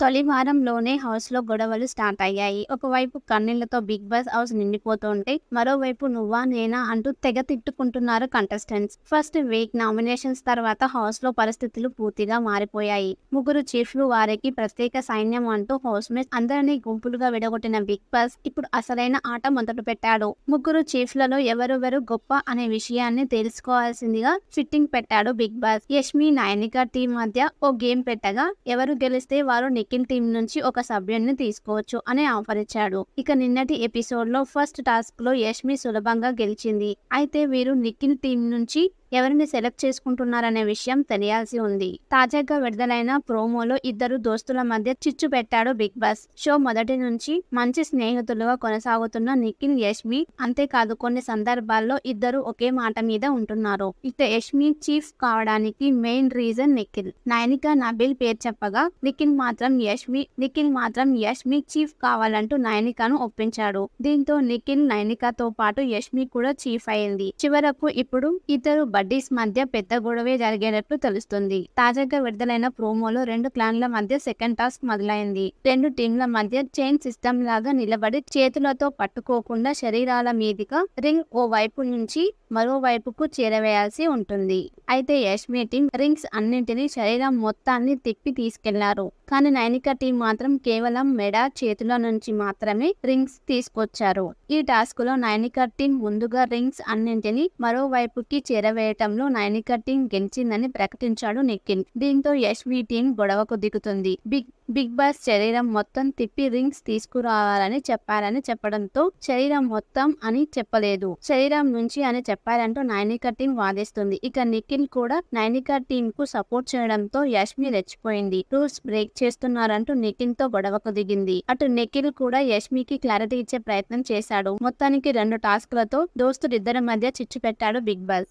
తొలి వారంలోనే హౌస్లో గొడవలు స్టార్ట్ అయ్యాయి. ఒకవైపు కన్నీళ్ళతో బిగ్ బాస్ హౌస్ నిండిపోతుంటే మరోవైపు నువ్వా నేనా అంటూ తెగ తిట్టుకుంటున్నారు కంటెస్టెంట్స్ ఫస్ట్ వీక్ నామినేషన్స్ తర్వాత హౌస్లో పరిస్థితులు పూర్తిగా మారిపోయాయి. ముగ్గురు చీఫ్లు వారికి ప్రత్యేక సైన్యం అంటూ హౌస్ మేట్స్ అందరినీ గుంపులుగా విడగొట్టిన బిగ్ బాస్ ఇప్పుడు అసలైన ఆట మొదలు పెట్టాడు. ముగ్గురు చీఫ్లలో ఎవరెవరు గొప్ప అనే విషయాన్ని తెలుసుకోవాల్సిందిగా ఫిట్టింగ్ పెట్టాడు big boss. Yashmi Nayanika team మధ్య ఓ గేమ్ పెట్టగా ఎవరు గెలిస్తే వారు సెకండ్ టీం నుంచి ఒక సభ్యుడిని తీసుకోవచ్చు అనే ఆఫర్ ఇచ్చాడు. ఇక నిన్నటి ఎపిసోడ్లో ఫస్ట్ టాస్క్లో యష్మి సులభంగా గెలిచింది. అయితే వీరు నిఖిల్ టీం నుంచి ఎవరిని సెలెక్ట్ చేసుకుంటున్నారనే విషయం తెలియాల్సి ఉంది. తాజాగా విడుదలైన ప్రోమోలో ఇద్దరు దోస్తుల మధ్య చిచ్చు పెట్టాడు బిగ్ బాస్. షో మొదటి నుంచి మంచి స్నేహితులుగా కొనసాగుతున్న నిఖిల్ యష్మి అంతేకాదు కొన్ని సందర్భాల్లో ఇద్దరు ఒకే మాట మీద ఉంటున్నారు. ఇక యష్మి చీఫ్ కావడానికి మెయిన్ రీజన్ నిఖిల్. నయనిక నబిల్ పేరు చెప్పగా నిఖిల్ మాత్రం యష్మి నిఖిల్ మాత్రం యష్మి చీఫ్ కావాలంటూ నయనికను ఒప్పించాడు. దీంతో నిఖిల్ నయనికతో పాటు యష్మి కూడా చీఫ్ అయింది. చివరకు ఇప్పుడు ఇద్దరు బడ్డీస్ మధ్య పెద్ద గొడవే జరిగేటట్లు తెలుస్తుంది. తాజాగా విడుదలైన ప్రోమోలో రెండు క్లాన్ల మధ్య సెకండ్ టాస్క్ మొదలైంది. రెండు టీంల మధ్య చైన్ సిస్టమ్ లాగా నిలబడి చేతులతో పట్టుకోకుండా శరీరాల మీదుగా రింగ్ ఓ వైపు నుంచి మరోవైపుకు చేరవేయాల్సి ఉంటుంది. అయితే యష్మి టీం రింగ్స్ అన్నింటినీ శరీరం మొత్తాన్ని తిప్పి తీసుకెళ్ళారు. కానీ నైనిక టీం మాత్రం కేవలం మెడ చేతుల నుంచి మాత్రమే రింగ్స్ తీసుకొచ్చారు. ఈ టాస్క్లో నైనిక టీం ముందుగా రింగ్స్ అన్నింటినీ మరోవైపుకి చేరవే వేయటంలో నైనిక టీం గెలిచిందని ప్రకటించాడు నిఖిల్. దీంతో యశ్వి టీం గొడవకు దిగుతుంది. బిగ్ బిగ్ బాస్ శరీరం మొత్తం తిప్పి రింగ్స్ తీసుకురావాలని చెప్పారని చెప్పడంతో శరీరం మొత్తం అని చెప్పలేదు. శరీరం నుంచి అని చెప్పారంటూ నైనిక టీం వాదిస్తుంది. ఇక నిఖిల్ కూడా నైనిక టీం కు సపోర్ట్ చేయడంతో యష్మి రెచ్చిపోయింది. రూల్స్ బ్రేక్ చేస్తున్నారంటూ నిఖిల్తో గొడవకు దిగింది. అటు నిఖిల్ కూడా యశ్మికి క్లారిటీ ఇచ్చే ప్రయత్నం చేశాడు. మొత్తానికి రెండు టాస్క్లతో దోస్తులిద్దరి మధ్య చిచ్చు పెట్టాడు బిగ్ బాస్.